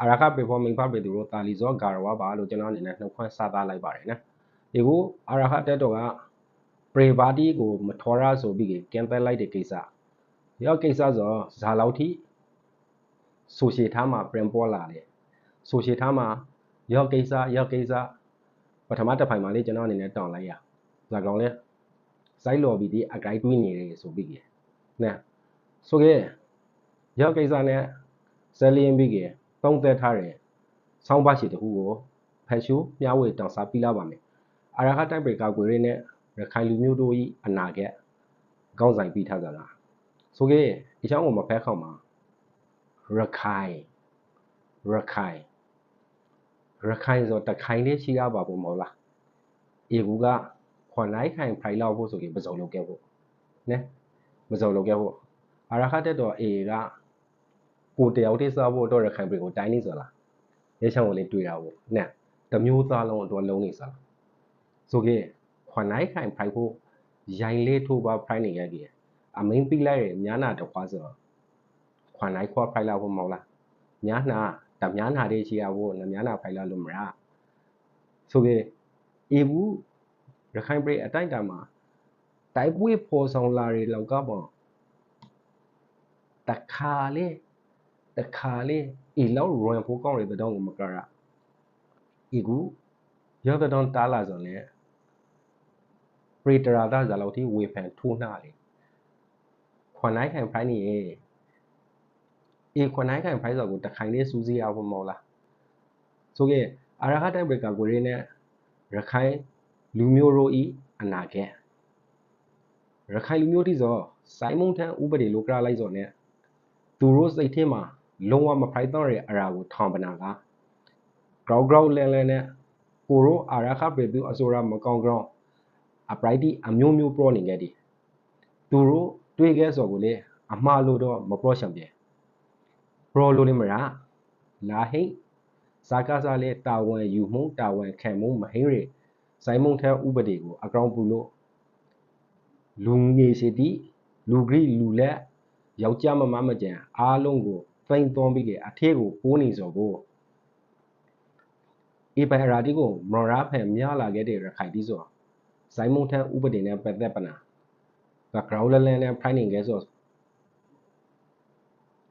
အာရခပေဖောမိန်ဖပေသူတို့တာလီဇောဂါရဝါပါလို့ကျွန်တော်အနေနဲ့နှုတ်ခွန်းစသားလိုက်ပါတယ်နော်ဒီကိုအာရခတက်တော်ကပရေပါတီကိုမထောရဆိုပြီးကင်တယ်လိုက်တဲ့ကိစ္စရောကိစ္စဆိုဇာလောက်ထိဆိုရှီထားမှာပြင်ပေါ်လာတယ်ဆိုရှီထားမှာရောကိစ္စရောကိစ္စပထမတစ်ဖိုင်မှာလေးကျွန်တော်အနေနဲ့တောင်းလိုက်ရဇာကောင်လဲစိုက်လော်ပြီးဒီအကိုက်တွင်းနေတယ်ဆိုပြီးကနော်ဆိုကေရောကိစ္စနဲ့ဇလင်းပြီးက တုံးသက်ထားတယ်ဆောင်းပါရှိတခုကိုဖန်ရှူမျှဝေတောင်စားပြလာပါမယ်အာရဟတိုက်ပေကာကွယ်ရတဲ့ရခိုင်လူမျိုးတို့ဤအနာဂတ်ကောင်းဆိုင်ပြီးထားကြတာဆိုကေဒီချောင်းကိုမဖက်ခေါက်မှာရခိုင်ရခိုင်ရခိုင်ဆိုတခိုင်လေးရှိရပါဘူးမဟုတ်လားအေကူကခွန်နိုင်ခိုင်ဖိုင်လောက်ဖို့ဆိုရင်ပစုံလုပ်ခဲ့ဖို့နဲပစုံလုပ်ခဲ့ဖို့အာရခတက်တော်အေက ကိုတယောက်တည်းစားဖို့တော့ရခိုင်ပြည်ကိုတိုင်းနေဆိုလားရဲချောင်းကိုလေးတွေ့တာပေါ့နဲတမျိုးသားလုံးအတွက်လုံးနေစားလားဆိုကေခွန်နိုင်ခိုင်ဖိုင်ဖို့ရိုင်လေးထိုးပါဖိုင်နေခဲ့ကြီးအမင်းပြီးလိုက်ရညာနာတော့ခွာဆိုခွန်နိုင်ခွာဖိုင်လောက်ဖို့မဟုတ်လားညာနာတများနာတွေရှိရဖို့နများနာဖိုင်လောက်လို့မရဆိုကေအေဘူးရခိုင်ပြည်အတိုက်တာမှာတိုက်ပွဲပေါ်ဆောင်လာတွေလောက်ကပေါ့တခါလေ တခါလေအီလောက်ရွန်ဖို့ကောင်းရတဲ့တောင်းကိုမကရဤကူရောက်တဲ့တောင်းတားလာဆိုလေပရီတရာဒါဇာလောက်တိဝေဖန်ထိုးနှလေခွန်နိုင်ခံဖိုင်းနေရေအေခွန်နိုင်ခံဖိုင်းဆိုကိုတခိုင်လေးစူးစီးရဖို့မဟုတ်လားဆိုကေအာရခတိုက်ဘေကကိုရင်းနဲ့ရခိုင်လူမျိုးတို့ဤအနာဂတ်ရခိုင်လူမျိုးတိစောစိုင်းမုံထန်ဥပဒေလိုကရလိုက်စောနဲ့သူတို့စိတ်ထဲမှာ လုံးဝမဖိုက်တော့တဲ့အရာကိုထောင်ပနာကဂရောက်ဂရောက်လဲလဲနဲ့ကိုရိုအာရခပေသူအစိုးရမကောင်ဂရောင်းအပရိုက်တီအမျိုးမျိုးပရောနေခဲ့တယ်သူတို့တွေးခဲ့စောကိုလေအမှားလို့တော့မပရောရှံပြေပရောလို့နေမလားလာဟိဇာကာစားလေတာဝန်ယူမှုတာဝန်ခံမှုမဟိရစိုင်းမုံထဲဥပဒေကိုအကောင်ပူလို့လူငယ်စီတီလူဂရိလူလက်ယောက်ျားမမမကြံအားလုံးကို သိမ့်သွန်းပြီးအထေးကိုပိုးနေစောကိုအေပန်ရာတီကိုမရဖန်များလာခဲ့တဲ့ရခိုင်တီးစောဇိုင်းမုံထန်ဥပဒေနဲ့ပတ်သက်ပနာကဂရောင်းလလန်နဲ့ဖိုင်နင်ခဲ့စော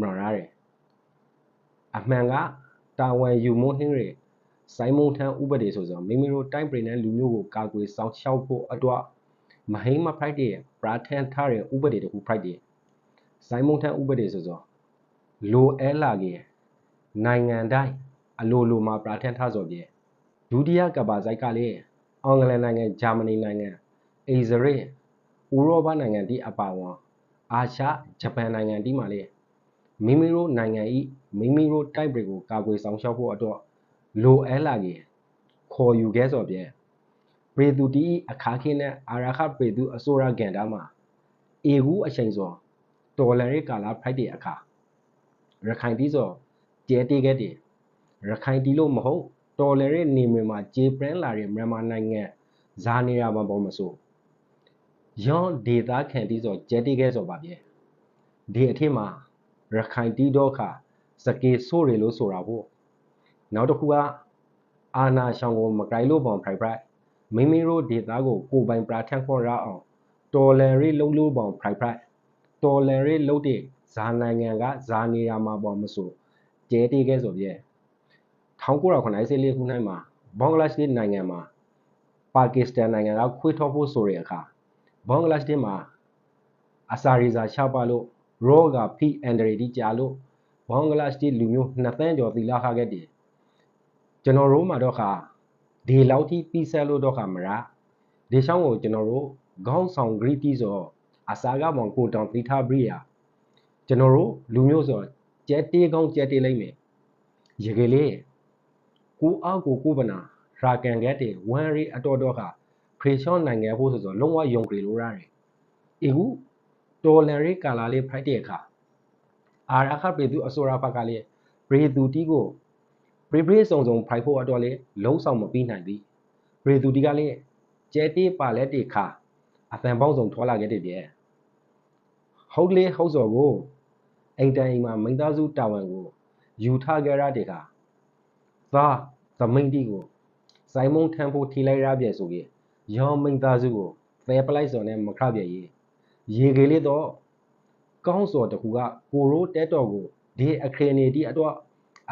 မရရတယ်အမှန်ကတာဝန်ယူမုံဟင်းရစိုင်းမုံထန်ဥပဒေဆိုဆိုမိမိတို့တိုင်းပြည်နဲ့လူမျိုးကိုကာကွယ်ဆောင်ရှောက်ဖို့အတွက်မဟိမဖိုက်တဲ့ပရာထန်ထားတဲ့ဥပဒေတခုဖိုက်တဲ့စိုင်းမုံထန်ဥပဒေဆိုဆို လိုအဲလာကြီးနိုင်ငံတိုင်းအလိုလိုမှာပရာထန်ထားစော်ပြဒုတိယကဘာဇိုက်ကလေးအင်္ဂလန်နိုင်ငံဂျာမနီနိုင်ငံအစ္စရေးဥရောပနိုင်ငံတိအပါဝန်အာရှဂျပန်နိုင်ငံတိမှာလေမိမိတို့နိုင်ငံဤမိမိတို့တိုက်ပြည်ကိုကာကွယ်ဆောင်ရှောက်ဖို့အတွက်လိုအဲလာကြီးခေါ်ယူခဲ့စော်ပြပေသူတီအခါခင်းနဲ့အာရခပေသူအစိုးရကန်တာမှာအေကူအချိန်စောတော်လန်ရေးကာလာဖိုက်တဲ့အခါ ရခိုင်တီးစောကျဲတေးခဲ့တယ်ရခိုင်တီးလို့မဟုတ်တော်လန်ရေးနေမြေမှာဂျေပရန်လာတဲ့မြန်မာနိုင်ငံဇာနေရမှာပေါ့မဆိုယောဒေတာခံတီးစောကျဲတေးခဲ့စောပါပြေဒီအထက်မှာရခိုင်တီးတော့ခါစကေဆိုးရလို့ဆိုတာပေါ့နောက်တစ်ခုကအာနာရှောင်းကိုမကြိုက်လို့ပုံဖိုက်ဖိုက်မိမိတို့ဒေတာကိုကိုပိုင်ပရာထန်ခေါ်ရအောင်တော်လန်ရေးလုံးလို့ပုံဖိုက်ဖိုက်တော်လန်ရေးလုံးတဲ့ ဇာနိုင်ငံကဇာနေရာမှာပေါ်မဆိုကျဲတေးခဲ့ဆိုပြဲ1994ခုနှစ်မှာဘင်္ဂလားဒေ့ရှ်နိုင်ငံမှာပါကစ္စတန်နိုင်ငံကခွေးထုတ်ဖို့ဆိုတဲ့အခါဘင်္ဂလားဒေ့ရှ်မှာအစာရီစာချပါလို့ရောဂါဖိအန်ဒရီတီကြာလို့ဘင်္ဂလားဒေ့ရှ်လူမျိုးနှစ်သန်းကျော်သီလာခခဲ့တယ်ကျွန်တော်တို့မှာတော့ခါဒီလောက်ထိပြီးဆက်လို့တော့ခါမရဒီချောင်းကိုကျွန်တော်တို့ခေါင်းဆောင်ဂရီတီဆိုအစာကမောင်ကိုတောင်သီထားပြီးရ ကျွန်တော်တို့လူမျိုးဆိုကြက်တေးကောင်းကြက်တေးလိုက်မယ်ရေကလေးကိုအားကိုကိုပနာရာကန်ခဲ့တဲ့ဝမ်ရီအတော်တော့ခဖရေရှော့နိုင်ငံဖို့ဆိုဆိုလုံးဝယုံကြည်လို့ရတယ်အေခုတော်လန်ရီကာလာလေးဖိုက်တဲ့အခါအာရခပေသူအစောရာဖကလေးဘရေသူတီကိုဘရေဘရေစုံစုံဖိုက်ဖို့အတော်လေးလုံးဆောင်မပြီးနိုင်သည်ဘရေသူတီကလေးကျဲတေးပါလက်တေခါအသံပေါင်းစုံထွာလာခဲ့တဲ့ပြဲဟုတ်လေဟုတ်စော်ကို အိမ်တိုင်မှာမိသားစုတာဝန်ကိုယူထားကြရတဲ့ကသာသမိန်တီကိုစိုင်းမုံထန်ဖို့ထိလိုက်ရပြဲဆိုပြီးရောင်းမိန်သားစုကိုသဲပလိုက်စော်နဲ့မခပြဲရေးရေကလေးတော့ကောင်းစော်တကူကကိုရိုးတဲတော်ကိုဒီအခရေနေတီအတွက်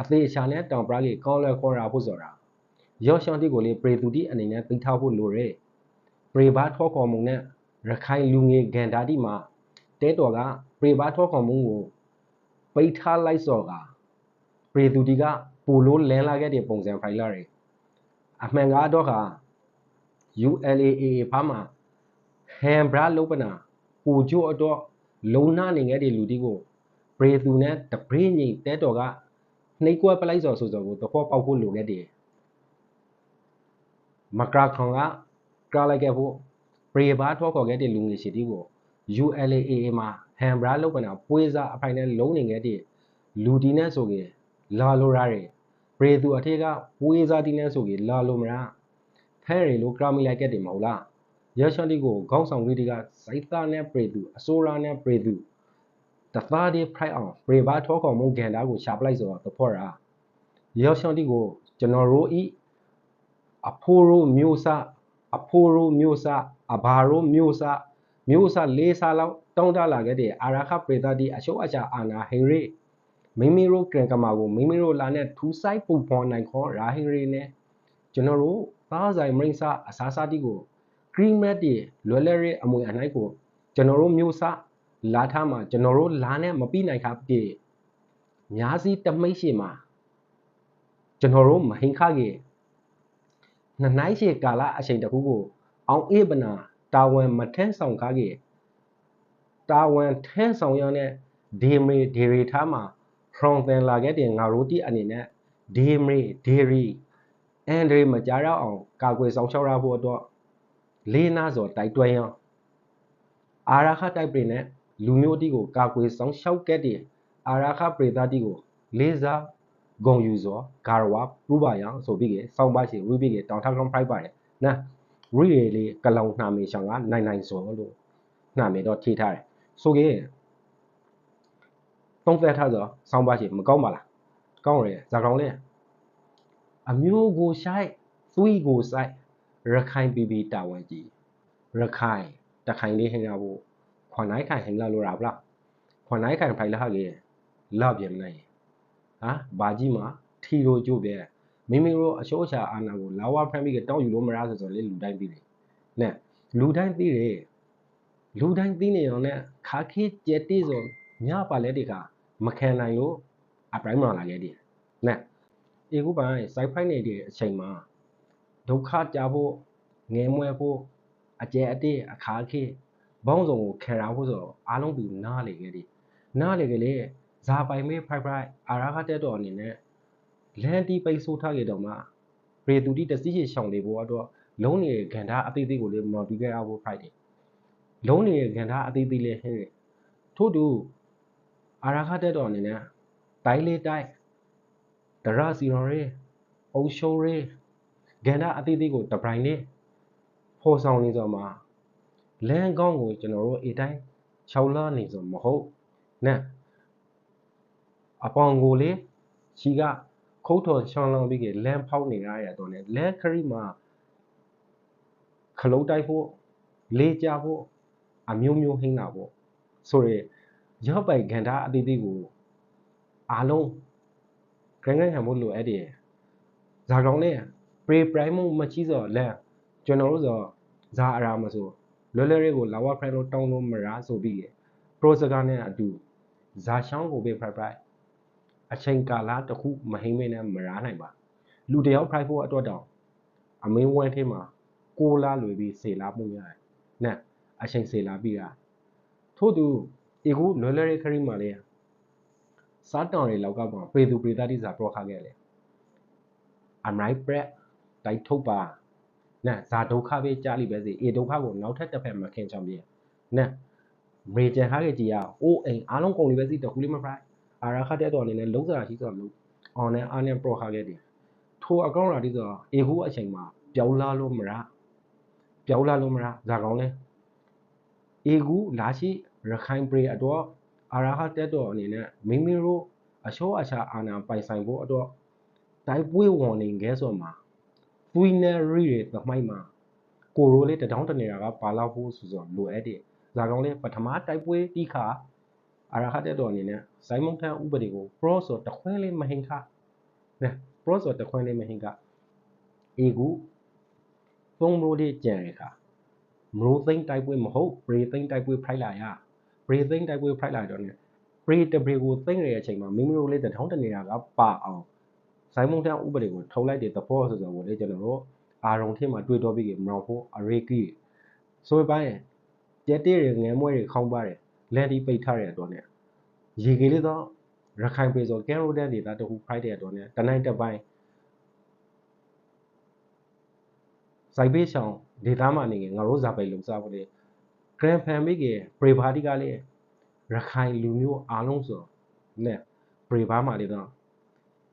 အသေးချာနဲ့တောင်ပရာကြီးကောင်းလဲခေါ်ရာဖို့ဆိုတာရောရှောင်းတီကိုလေပရေသူတီအနေနဲ့သိထားဖို့လိုရဲပရေဘာထောခေါ်မှုနဲ့ရခိုင်လူငယ်ဂန်ဓာတီမှာတဲတော်ကပရေဘာထောခေါ်မှုကို ပိတ်ထားလိုက်စော်ကပရေသူတီကပူလို့လဲလာခဲ့တဲ့ပုံစံဖိုင်လာတွေအမှန်ကတော့ခါ ULAA ဘာမှာဟမ်ဘရာလုံးပနာပူကျို့တော့လုံနာနေခဲ့တဲ့လူတီကိုပရေသူနဲ့တပင်းကြီးတဲတော်ကနှိတ်ကွက်ပလိုက်စော်ဆိုစော်ကိုတဖောပေါက်ဖို့လိုခဲ့တယ်မကရာခေါင်ကကရာလိုက်ခဲ့ဖို့ပရေဘာထောခေါ်ခဲ့တဲ့လူငယ်ရှိတီကို ULAA မှာဟမ်ဘရာလုံးပနာပွေးစားအဖိုင်နဲ့လုံးနေခဲ့တဲ့လူတီနဲ့ဆိုကြလာလိုရတယ်ပရေသူအထက်ကပွေးစားတီနဲ့ဆိုကြလာလိုမလားဖဲရီလိုကရာမီလိုက်ခဲ့တယ်မဟုတ်လားရရှန်တီကိုခေါင်းဆောင်လေးတွေကစိုက်သားနဲ့ပရေသူအစိုးရနဲ့ပရေသူတသားဒီဖရိုက်အောင်ပရေဘာထောခေါ်မှုကန်တာကိုရှာပလိုက်ဆိုတော့တဖော့ရာရရှန်တီကိုကျွန်တော်တို့ဤအဖိုးရိုးမျိုးစားအဖိုးရိုးမျိုးစားအဘာရိုးမျိုးစား မျိုးစားလေးစားလောက်တောင်းတလာခဲ့တဲ့အာရခပရိသတ်ဒီအရှုပ်အချာအာနာဟင်ရီမိမိတို့ကရန်ကမာကိုမိမိတို့လာနဲ့ထူးဆိုင်ပူဖော်နိုင်ခေါ်ရာဟင်ရီနဲ့ကျွန်တော်တို့သားဆိုင်မရင်းစားအစားစားတီကိုဂရီမက်တီလွယ်လွယ်ရေးအမွေအနှိုက်ကိုကျွန်တော်တို့မျိုးစားလာထားမှာကျွန်တော်တို့လာနဲ့မပြီးနိုင်ခါပြေညာစီတမိတ်ရှိမှာကျွန်တော်တို့မဟင်ခကြီးနှစ်နိုင်ရှိကာလအချိန်တခုကိုအောင်အေးပနာ တာဝန်မထန်းဆောင်ကားကြီးတာဝန်ထန်းဆောင်ရတဲ့ဒေမေဒေရီထားမှာဖရွန်သင်လာခဲ့တဲ့ငါတို့တီအနေနဲ့ဒေမေဒေရီအန်ဒရီမကြားတော့အောင်ကာကွယ်ဆောင်ရှောက်ရဖို့အတွက်လေးနာစော်တိုက်တွန်းရအာရခတိုက်ပြည်နဲ့လူမျိုးတီကိုကာကွယ်ဆောင်ရှောက်ခဲ့တဲ့အာရခပရိသတ်တီကိုလေးစားဂုံယူစောဂါရဝပရူပါယံဆိုပြီးကစောင်းပါရှိရူပြီးကတောင်ထောက်ကောင်ဖိုက်ပါတယ်နော်ရီ ရီလေးကလောင်နှာမေဆောင်ကနိုင်နိုင်စောလို့နှာမေတော့ထိထားတယ်ဆိုကေတုံးသက်ထားစောစောင်းပါရှိမကောင်းပါလားကောင်းရယ်ဇာကောင်လေးအမျိုးကိုဆိုင်သွေးကိုဆိုင်ရခိုင်ပြည်ပြည်တာဝန်ကြီးရခိုင်တခိုင်လေးဟင်ရဖို့ခွန်နိုင်ခိုင်ဟင်လာလို့ရပါလားခွန်နိုင်ခိုင်ဖိုင်လာခဲ့လောက်ပြင်မနိုင်ဟာဘာကြီးမှာထီရိုကျို့ပြဲ မိမိတို့အချိုးအချာအာနာကိုလာဝဖမ်းပြီးတောင်းယူလို့မရဆိုဆိုလေလူတိုင်းသိတယ်နဲ့လူတိုင်းသိတယ်လူတိုင်းသိနေရောနဲ့ခါခေးကြက်တိဆိုညပါလဲတကမခံနိုင်လို့အပရိုင်းမလာခဲ့တယ်နဲ့အေခုပိုင်းစိုက်ဖိုက်နေတဲ့အချိန်မှာဒုက္ခကြဖို့ငဲမွဲဖို့အကျဲအတေးအခါခေးဘောင်းစုံကိုခံရဖို့ဆိုတော့အားလုံးသူနားလေခဲ့တယ်နားလေခဲ့လေဇာပိုင်မေးဖိုက်ဖိုက်အာရာခတက်တော်အနေနဲ့ လန်တီပိတ်ဆိုးထားခဲ့တော့မှရေတူတီတစီးချေရှောင်နေဖို့အတွက်လုံးနေဂန္ဓာအသေးသေးကိုလည်းမော်တီခဲ့ရဖို့ဖိုက်တယ်လုံးနေဂန္ဓာအသေးသေးလေးဟဲ့ထို့တူအာရာခတက်တော်အနေနဲ့တိုင်းလေးတိုင်းဒရစီရော်ရေအုံရှုံးရေဂန္ဓာအသေးသေးကိုတပရိုင်လေးဖော်ဆောင်နေဆိုမှလမ်းကောင်းကိုကျွန်တော်တို့အတိုင်း6လနေဆိုမဟုတ်နဲ့အပေါင်ကိုလေချီက ခုတ်တော်ချောင်းလောင်းပြီးကလမ်းဖောက်နေရရတော့လေလမ်းခရီးမှာခလုံးတိုက်ဖို့လေးကြဖို့အမျိုးမျိုးဟင်းတာပေါ့ဆိုရရောက်ပိုင်ခန္ဓာအသေးသေးကိုအားလုံးဂရန်ဂရန်ဟမ်မို့လို့အဲ့ဒီဇာကောင်လေးပရီပရိုင်မို့မချီးစော်လမ်းကျွန်တော်တို့ဆိုဇာအရာမဆိုလွယ်လွယ်လေးကိုလာဝဖရိုင်လို့တောင်းလို့မရဆိုပြီးပရိုစကာနဲ့အတူဇာရှောင်းကိုပဲဖရိုက်ဖရိုက် အချိန်ကာလတစ်ခုမဟိမ့်မနဲ့မရနိုင်ပါလူတယောက်ဖရိုက်ဖို့အတွက်တောင်အမင်းဝဲထဲမှာကိုလာလွေပြီးစေလာမှုရတယ်။နဲ့အချိန်စေလာပြီးတာထို့သူအေကူလွယ်လွယ်ခရီးမှာလေစားတောင်တွေလောက်ကပေါ့ပေသူပေသားတိစာပရောခခဲ့လေအမိုင်ပရက်တိုက်ထုတ်ပါနဲ့ဇာဒုက္ခပဲကြားလိပဲစီအေဒုက္ခကိုနောက်ထပ်တစ်ဖက်မှာခင်ချောင်းပြနဲ့မေဂျန်ဟာကကြီးอ่ะအိုးအိမ်အားလုံးကုန်လိပဲစီတခုလေးမဖရိုက် အာရခတဲ့တော်အနေနဲ့လုံးစရာရှိဆိုတော့လုံးအောင်နဲ့အားနဲ့ပရောခခဲ့တယ်ထိုအကောင့်ရာတိဆိုအေဟူအချိန်မှာပြောင်းလာလို့မရပြောင်းလာလို့မရဇာကောင်းလဲအေကူလာရှိရခိုင်ပရေအတော့အာရဟတက်တော်အနေနဲ့မိမိတို့အချောအချာအာနာပိုင်ဆိုင်ဖို့အတွက်တိုက်ပွဲဝန်နေခဲ့ဆိုမှာသွီနယ်ရီတွေသမိုင်းမှာကိုရိုလေးတထောင်းတနေတာကပါလောက်ဖို့ဆိုဆိုလိုအပ်တယ်။ဒါကြောင့်လေပထမတိုက်ပွဲတိခါ အရာခတဲ့တော်အနေနဲ့စိုင်းမုန်ထန်ဥပဒေကို pro ဆိုတခွင်းလေးမဟင်ခနဲ pro ဆိုတခွင်းလေးမဟင်ခအေကူသုံးလို့တဲ့ကြံရခမရိုသိမ့်တိုက်ပွဲမဟုတ်ဘရေသိမ့်တိုက်ပွဲဖိုက်လာရဘရေသိမ့်တိုက်ပွဲဖိုက်လာတော့ ਨੇ ဘရီတဘရီကိုသိမ့်ရတဲ့အချိန်မှာမိမိတို့လေးတထောင်းတနေတာကပါအောင်ဇိုင်းမုန်တန်ဥပဒေကိုထုတ်လိုက်တဲ့သဘောဆိုဆိုကိုလေကျွန်တော်တို့အာရုံထင်းမှာတွေ့တော့ပြီးမရောက်ဖို့အရေးကြီးဆိုပိုင်းကြက်တဲ့ငယ်မွဲတွေခေါင်းပါတယ် လက်ဒီပိတ်ထားတဲ့အတွက် ਨੇ ရေကြီးလေးတော့ရခိုင်ပြည်ဆိုကဲရိုဒန်ဒေတာတခုဖိုက်တဲ့အတွက် ਨੇ တနိုင်တစ်ပိုင်းစိုက်ပေးဆောင်ဒေတာမှာနေငါတို့ဇာပိတ်လုံစားဖို့လေဂရန်ဖန်မိကပရေပါတီကလေးရခိုင်လူမျိုးအားလုံးဆိုနဲ့ပရိဘာမှာလေတော့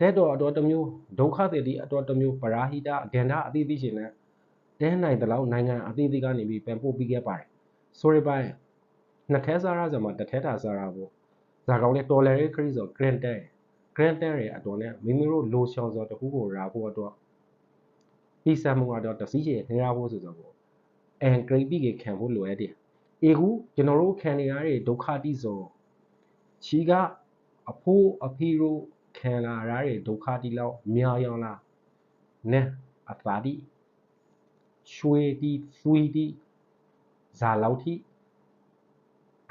တဲ့တော့အတော်တစ်မျိုးဒုက္ခတွေဒီအတော်တစ်မျိုးပရာဟိတအဂန္ဓအသီးသီးရှင်နဲ့တဲနိုင်တဲ့လောက်နိုင်ငံအသီးသီးကနေပြီးပြန်ပို့ပြီးခဲ့ပါတယ်ဆိုရပိုင်း နှစ်ထဲစားရဆိုမှတစ်ထဲတာစားရဖို့ဇာကောင်လေးတော်လယ်ရေးခရီးဆို grand tan grand tan ရဲ့အတော်နဲ့မိမိတို့လိုချောင်စောတခုကိုရာဖို့အတွက်ပြီးစမှုကတော့တစည်းချေနေရဖို့ဆိုတော့အန်ဂရိတ်ပြီးခံဖို့လိုအပ်တယ်အေခုကျွန်တော်တို့ခံနေရတဲ့ဒုက္ခတိဆိုချီကအဖိုးအဖေတို့ခံလာရတဲ့ဒုက္ခတိလောက်မြောင်ရောင်လားနဲ့အသာတိရွှေတိသွေးတိဇာလောက်တိ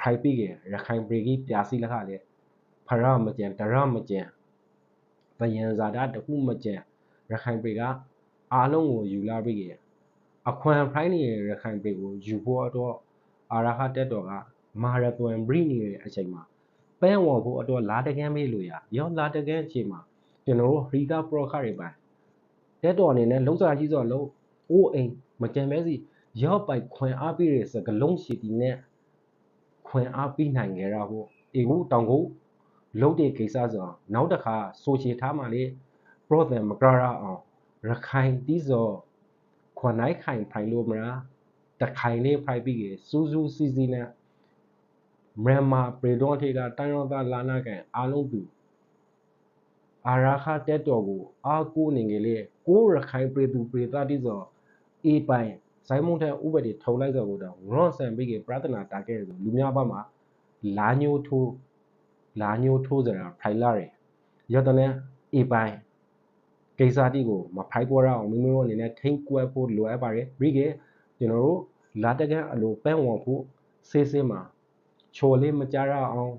ဖိုက်ပြီးရခိုင်ပရိကြီးပြာစီလက်ခလေဖရမကြံတရမကြံတယံဇာတာတခုမကြံရခိုင်ပရိကအားလုံးကိုယူလာပြီးအခွန်ဖိုင်းနေရခိုင်ပရိကိုယူဖို့တော့အာရဟတက်တော်ကမာရသွန်ဘရီနေတဲ့အချိန်မှာပဲဝေါ်ဖို့အတွက်လာတကန်းမေးလို့ရရောလာတကန်းအချိန်မှာကျွန်တော်တို့ရီကာပရောခတွေပိုင်းတက်တော်အနေနဲ့လုံးစာကြီးစောလုံးအိုးအိမ်မကြံမဲစီရော့ပိုက်ခွင်အားပေးတဲ့စကလုံးရှိတီနဲ့ ခွင်အားပေးနိုင်ကြတာဟုတ်အေကူတောင်ကူလုံးတဲ့ကိစ္စဆိုနောက်တစ်ခါဆိုချေထားမှလေပရောသန်မကရာအောင်ရခိုင်တီးစောခွန်နိုင်ခိုင်ဖိုင်လို့မလားတခိုင်လေးဖိုက်ပြီးစူးစူးစီစီနဲ့မြန်မာပြည်တော်ထေကတိုင်းရောသားလာနာကန်အားလုံးသူအာရခတက်တော်ကိုအာကိုနေကြလေကိုရခိုင်ပြည်သူပြည်သားတိစောအေးပိုင် ဇိုင်းမုန်တဲ့ဥပဒေထုံလိုက်စောကိုတော့ရော့ဆန်ပြီးကပရဒနာတာခဲ့ဆိုလူများဘာမှာလာညိုထိုးလာညိုထိုးစရာဖိုင်လာရရတဲ့နဲ့အေးပိုင်ကိစ္စတိကိုမဖိုက်ပေါ်ရအောင်မိမိတို့အနေနဲ့ထိန်းကွယ်ဖို့လိုအပ်ပါတယ်ပြီးကကျွန်တော်တို့လာတကန်အလိုပန်းဝန်ဖို့စေးစေးမှာချိုလေးမကြရအောင်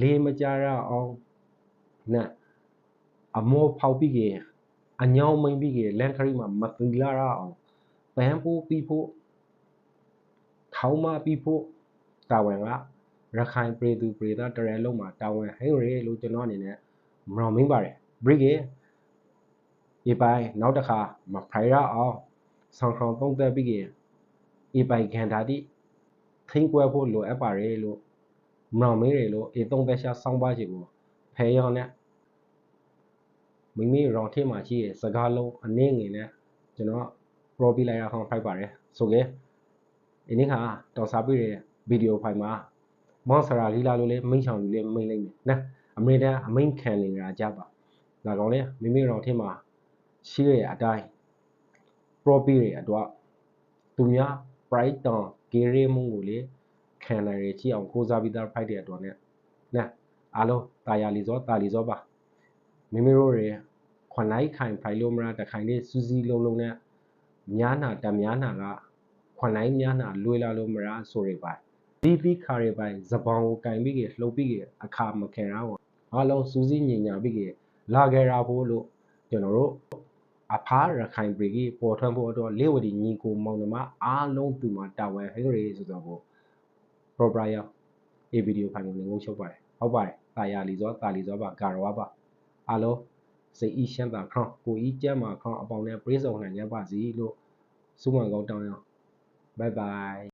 လေးမကြရအောင်နဲ့အမောဖောက်ပြီးကြီးအညောင်းမိန်ပြီးကြီးလန်ခရီမှာမသီလာရအောင် ပန်းပိုးပြီးဖို့ထောင်းမပြီးဖို့တာဝန်ကရခိုင်ပြည်သူပြည်သားတရဲလုံးမှာတာဝန်ဟင်းရဲလို့ကျွန်တော်အနေနဲ့မရောမင်းပါတယ်ဘရစ်ကေဒီပိုင်းနောက်တစ်ခါမဖိုင်ရအောင်ဆောင်းဆောင်သုံးသက်ပြီးကြီးဒီပိုင်ခံတာတိထိန်ကွယ်ဖို့လိုအပ်ပါတယ်လို့မောင်မင်းတွေလို့အေသုံးသက်ရှာစောင်းပါချေကိုဖဲရောနဲ့မိမိရောင်ထင်းမှာရှိတဲ့စကားလုံးအနည်းငယ်နဲ့ကျွန်တော် ပရိုပီလိုက်ရအောင်ဖိုက်ပါတယ်ဆိုကေဒီနေ့ခါတော်စားပြတဲ့ဗီဒီယိုဖိုင်မှာမောင်ဆရာလီလာလို့လည်းမိန့်ချောင်လူလည်းမိန့်လိုက်မယ်နော်အမေရိကန်အမိန့်ခံနေတာကြပါဒါကောင်လေမိမိရောင်ထင်းမှာရှိတဲ့အတိုင်းပရိုပီတွေအတွက်သူများ bright down ဂေရေမုံကိုလေခံနိုင်ရကြည့်အောင်ကိုးစားပြီးသားဖိုက်တဲ့အတွက်နဲ့နာအားလုံးတာယာလီစောတာလီစောပါမိမိတို့တွေခွန်လိုက်ခိုင်ဖိုင်လို့မလားတခိုင်လေးစူးစီးလုံးလုံးနဲ့ များနာတများနာကခွန်လိုက်များနာလွေလာလို့မလားဆိုရပါဒီဒီခါရပိုင်ဇပောင်ကိုကင်ပြီးကလှုပ်ပြီးကအခါမခံရအောင်အားလုံးစူးစီးညင်ညာပြီးကလာခဲ့ရဖို့လို့ကျွန်တော်တို့အဖားရခိုင်ပြည်ကြီးပေါ်ထွက်ဖို့အတွက်လေဝတီညီကိုမောင်နှမအားလုံးသူမှာတာဝန်ဟင်းရေဆိုတော့ကို proprietor ဒီဗီဒီယိုဖိုင်ကိုငုံချုပ်ပါတယ်ဟုတ်ပါတယ်တာယာလီစောတာလီစောပါဂါရဝပါအားလုံး စိတ်ဤရှမ်းသာခေါင်းကိုဤကျမ်းမာခေါင်းအပေါင်းနဲ့ပြေးစုံနိုင်ကြပါစီလို့ဆုမွန်ကောင်းတောင်းရအောင် bye bye